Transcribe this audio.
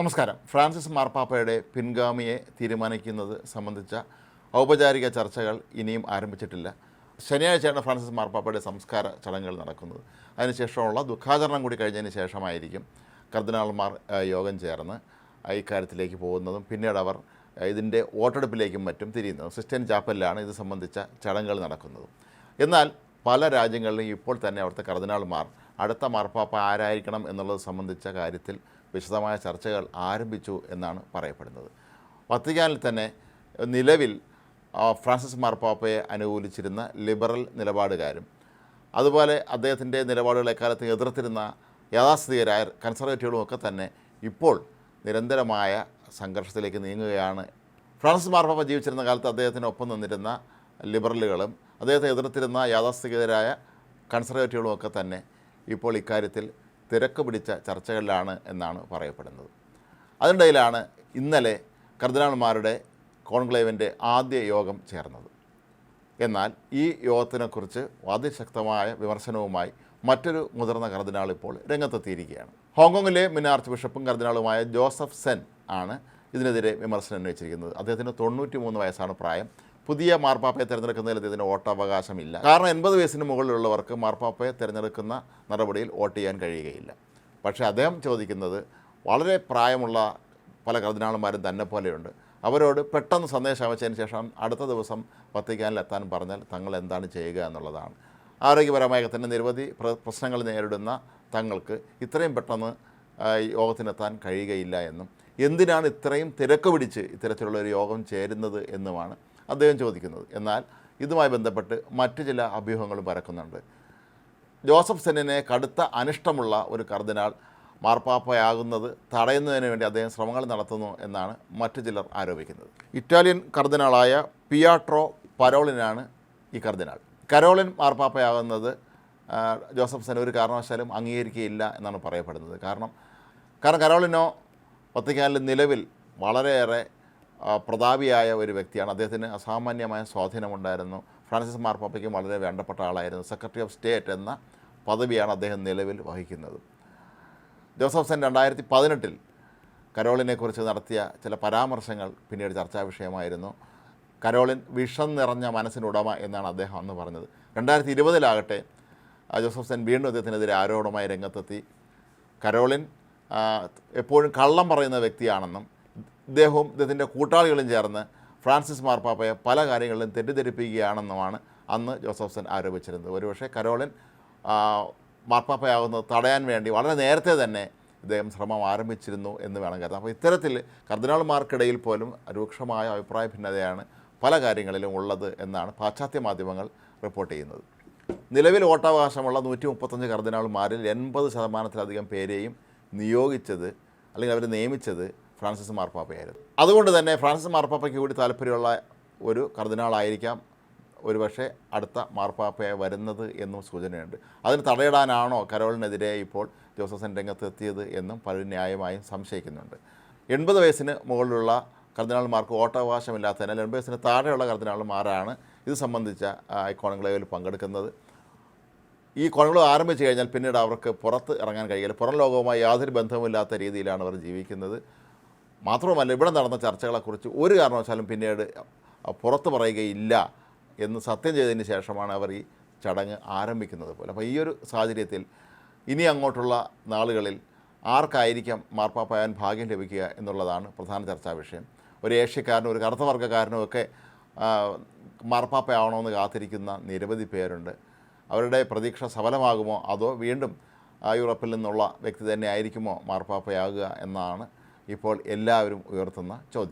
നമസ്കാരം. ഫ്രാൻസിസ് മാർപ്പാപ്പയുടെ പിൻഗാമിയെ തീരുമാനിക്കുന്നത് സംബന്ധിച്ച ഔപചാരിക ചർച്ചകൾ ഇനിയും ആരംഭിച്ചിട്ടില്ല. ശനിയാഴ്ചയാണ് ഫ്രാൻസിസ് മാർപ്പാപ്പയുടെ സംസ്കാര ചടങ്ങുകൾ നടക്കുന്നത്. അതിനുശേഷമുള്ള ദുഃഖാചരണം കൂടി കഴിഞ്ഞതിന് ശേഷമായിരിക്കും കർദിനാൾമാർ യോഗം ചേർന്ന് ഇക്കാര്യത്തിലേക്ക് പോകുന്നതും പിന്നീട് അവർ ഇതിന്റെ വോട്ടെടുപ്പിലേക്കും മറ്റും തിരിയുന്നതും. സിസ്റ്റൻ ചാപ്പലിലാണ് ഇത് സംബന്ധിച്ച ചടങ്ങുകൾ നടക്കുന്നതും. എന്നാൽ പല രാജ്യങ്ങളിലും ഇപ്പോൾ തന്നെ അവിടുത്തെ കർദിനാൾമാർ അടുത്ത മാർപ്പാപ്പ ആരായിരിക്കണം എന്നുള്ളത് സംബന്ധിച്ച കാര്യത്തിൽ വിശദമായ ചർച്ചകൾ ആരംഭിച്ചു എന്നാണ് പറയപ്പെടുന്നത്. വത്തിക്കാനിൽ തന്നെ നിലവിൽ ഫ്രാൻസിസ് മാർപ്പാപ്പയെ അനുകൂലിച്ചിരുന്ന ലിബറൽ നിലപാടുകാരും അതുപോലെ അദ്ദേഹത്തിന്റെ നിലപാടുകൾ എക്കാലത്ത് എതിർത്തിരുന്ന യാഥാസ്ഥിതികരായ കൺസർവേറ്റീവുകളും ഒക്കെ തന്നെ ഇപ്പോൾ നിരന്തരമായ സംഘർഷത്തിലേക്ക് നീങ്ങുകയാണ്. ഫ്രാൻസിസ് മാർപ്പാപ്പ ജീവിച്ചിരുന്ന കാലത്ത് അദ്ദേഹത്തിനൊപ്പം നിന്നിരുന്ന ലിബറലുകളും അദ്ദേഹത്തെ എതിർത്തിരുന്ന യാഥാസ്ഥിതികരായ കൺസർവേറ്റീവുകളും ഒക്കെ തന്നെ ഇപ്പോൾ ഇക്കാര്യത്തിൽ തിരക്ക് പിടിച്ച ചർച്ചകളിലാണ് എന്നാണ് പറയപ്പെടുന്നത്. അതിനിടയിലാണ് ഇന്നലെ കർദിനാൾമാരുടെ കോൺക്ലേവിന്റെ ആദ്യ യോഗം ചേർന്നത്. എന്നാൽ ഈ യോഗത്തിനെക്കുറിച്ച് അതിശക്തമായ വിമർശനവുമായി മറ്റൊരു മുതിർന്ന കർദിനാൾ ഇപ്പോൾ രംഗത്തെത്തിയിരിക്കുകയാണ്. ഹോങ്കോങ്ങിലെ മുൻ ആർച്ച് ബിഷപ്പും കർദിനാളുമായ ജോസഫ് സെൻ ആണ് ഇതിനെതിരെ വിമർശനം ഉന്നയിച്ചിരിക്കുന്നത്. അദ്ദേഹത്തിന് തൊണ്ണൂറ്റി മൂന്ന് വയസ്സാണ് പ്രായം. പുതിയ മാർപ്പാപ്പയെ തിരഞ്ഞെടുക്കുന്നതിൽ അദ്ദേഹത്തിന് വോട്ടവകാശമില്ല കാരണം എൺപത് വയസ്സിന് മുകളിലുള്ളവർക്ക് മാർപ്പാപ്പയെ തിരഞ്ഞെടുക്കുന്ന നടപടിയിൽ വോട്ട് ചെയ്യാൻ കഴിയുകയില്ല. പക്ഷേ അദ്ദേഹം ചോദിക്കുന്നത് വളരെ പ്രായമുള്ള പല കർദിനാളന്മാരും തന്നെ പോലെയുണ്ട്. അവരോട് പെട്ടെന്ന് സന്ദേശം അയച്ചതിന് ശേഷം അടുത്ത ദിവസം വത്തിക്കാനിലെത്താൻ പറഞ്ഞാൽ തങ്ങൾ എന്താണ് ചെയ്യുക എന്നുള്ളതാണ്. ആരോഗ്യപരമായ തന്നെ നിരവധി പ്രശ്നങ്ങൾ നേരിടുന്ന തങ്ങൾക്ക് ഇത്രയും പെട്ടെന്ന് യോഗത്തിനെത്താൻ കഴിയുകയില്ല എന്നും. എന്തിനാണ് ഇത്രയും തിരക്ക് പിടിച്ച് ഇത്തരത്തിലുള്ള ഒരു യോഗം ചേരുന്നത് എന്നുമാണ് അദ്ദേഹം ചോദിക്കുന്നത്. എന്നാൽ ഇതുമായി ബന്ധപ്പെട്ട് മറ്റു ചില അഭ്യൂഹങ്ങളും പരക്കുന്നുണ്ട്. ജോസഫ് സെന്നിനെ കടുത്ത അനിഷ്ടമുള്ള ഒരു കർദിനാൾ മാർപ്പാപ്പയാകുന്നത് തടയുന്നതിന് വേണ്ടി അദ്ദേഹം ശ്രമങ്ങൾ നടത്തുന്നു എന്നാണ് മറ്റു ചിലർ ആരോപിക്കുന്നത്. ഇറ്റാലിയൻ കർദിനാളായ പിയാട്രോ പരോളിനാണ് ഈ കർദിനാൾ. കരോളിൻ മാർപ്പാപ്പയാകുന്നത് ജോസഫ് സെൻ ഒരു കാരണവശാലും അംഗീകരിക്കുകയില്ല എന്നാണ് പറയപ്പെടുന്നത്. കാരണം കാരണം കരോളിനോ വത്തിക്കാനിൽ നിലവിൽ വളരെയേറെ പ്രതാപിയായ ഒരു വ്യക്തിയാണ്. അദ്ദേഹത്തിന് അസാമാന്യമായ സ്വാധീനമുണ്ടായിരുന്നു. ഫ്രാൻസിസ് മാർപ്പാപ്പയ്ക്കും വളരെ വേണ്ടപ്പെട്ട ആളായിരുന്നു. സെക്രട്ടറി ഓഫ് സ്റ്റേറ്റ് എന്ന പദവിയാണ് അദ്ദേഹം നിലവിൽ വഹിക്കുന്നത്. ജോസഫ് സെൻ രണ്ടായിരത്തി പതിനെട്ടിൽ കരോളിനെക്കുറിച്ച് നടത്തിയ ചില പരാമർശങ്ങൾ പിന്നീട് ചർച്ചാ വിഷയമായിരുന്നു. കരോളിൻ വിഷം നിറഞ്ഞ മനസ്സിനുടമ എന്നാണ് അദ്ദേഹം അന്ന് പറഞ്ഞത്. രണ്ടായിരത്തി ഇരുപതിലാകട്ടെ ജോസഫ് സെൻ വീണ്ടും അദ്ദേഹത്തിനെതിരെ ആരോപണമായി രംഗത്തെത്തി. കരോളിൻ എപ്പോഴും കള്ളം പറയുന്ന വ്യക്തിയാണെന്നും ഇദ്ദേഹവും ഇദ്ദേഹത്തിന്റെ കൂട്ടാളികളും ചേർന്ന് ഫ്രാൻസിസ് മാർപ്പാപ്പയെ പല കാര്യങ്ങളിലും തെറ്റിദ്ധരിപ്പിക്കുകയാണെന്നുമാണ് അന്ന് ജോസഫ്സൺ ആരോപിച്ചിരുന്നത്. ഒരുപക്ഷെ കരോളിൻ മാർപ്പാപ്പയാകുന്നത് തടയാൻ വേണ്ടി വളരെ നേരത്തെ തന്നെ ഇദ്ദേഹം ശ്രമം ആരംഭിച്ചിരുന്നു എന്ന് വേണം കരുതാം അപ്പോൾ ഇത്തരത്തിൽ കർദിനാൾമാർക്കിടയിൽ പോലും രൂക്ഷമായ അഭിപ്രായ ഭിന്നതയാണ് പല കാര്യങ്ങളിലും ഉള്ളത് എന്നാണ് പാശ്ചാത്യ മാധ്യമങ്ങൾ റിപ്പോർട്ട് ചെയ്യുന്നത്. നിലവിൽ വോട്ടവകാശമുള്ള നൂറ്റി മുപ്പത്തഞ്ച് കർദിനാൾമാരിൽ എൺപത് ശതമാനത്തിലധികം പേരെയും നിയോഗിച്ചത് അല്ലെങ്കിൽ അവർ നിയമിച്ചത് ഫ്രാൻസിസ് മാർപ്പാപ്പയായിരുന്നു. അതുകൊണ്ട് തന്നെ ഫ്രാൻസിസ് മാർപ്പാപ്പയ്ക്ക് കൂടി താല്പര്യമുള്ള ഒരു കർദിനാളായിരിക്കാം. ഒരുപക്ഷെ അടുത്ത മാർപ്പാപ്പയായി വരുന്നത് എന്നും സൂചനയുണ്ട്. അതിന് തടയിടാനാണോ കരോളിനെതിരെ ഇപ്പോൾ ജോസഫൻ രംഗത്തെത്തിയത് എന്നും പലരും ന്യായമായും സംശയിക്കുന്നുണ്ട്. എൺപത് വയസ്സിന് മുകളിലുള്ള കർദിനാൾമാർക്ക് വോട്ടവകാശമില്ലാത്തതിനാൽ എൺപത് വയസ്സിന് താഴെയുള്ള കർദിനാൾമാരാണ് ഇത് സംബന്ധിച്ച ഈ കോൺക്ലേവിൽ പങ്കെടുക്കുന്നത്. ഈ കോൺക്ലേവ് ആരംഭിച്ചു കഴിഞ്ഞാൽ പിന്നീട് അവർക്ക് പുറത്ത് ഇറങ്ങാൻ കഴിയില്ല. പുറം ലോകവുമായി യാതൊരു ബന്ധവുമില്ലാത്ത രീതിയിലാണ് അവർ ജീവിക്കുന്നത്. മാത്രവുമല്ല ഇവിടെ നടന്ന ചർച്ചകളെക്കുറിച്ച് ഒരു കാരണവശാലും പിന്നീട് പുറത്ത് പറയുകയില്ല എന്ന് സത്യം ചെയ്തതിന് ശേഷമാണ് അവർ ഈ ചടങ്ങ് ആരംഭിക്കുന്നത് പോലെ. അപ്പോൾ ഈ ഒരു സാഹചര്യത്തിൽ ഇനി അങ്ങോട്ടുള്ള നാളുകളിൽ ആർക്കായിരിക്കാം മാർപ്പാപ്പായാൻ ഭാഗ്യം ലഭിക്കുക എന്നുള്ളതാണ് പ്രധാന ചർച്ചാ വിഷയം. ഒരു ഏഷ്യക്കാരനും ഒരു കറുത്ത വർഗക്കാരനും ഒക്കെ മാർപ്പാപ്പയാവണമെന്ന് കാത്തിരിക്കുന്ന നിരവധി പേരുണ്ട്. അവരുടെ പ്രതീക്ഷ സഫലമാകുമോ? അതോ വീണ്ടും യൂറോപ്പിൽ നിന്നുള്ള വ്യക്തി തന്നെ ആയിരിക്കുമോ മാർപ്പാപ്പയാകുക എന്നാണ് ഇപ്പോൾ എല്ലാവരും ഉയർത്തുന്ന ചോദ്യം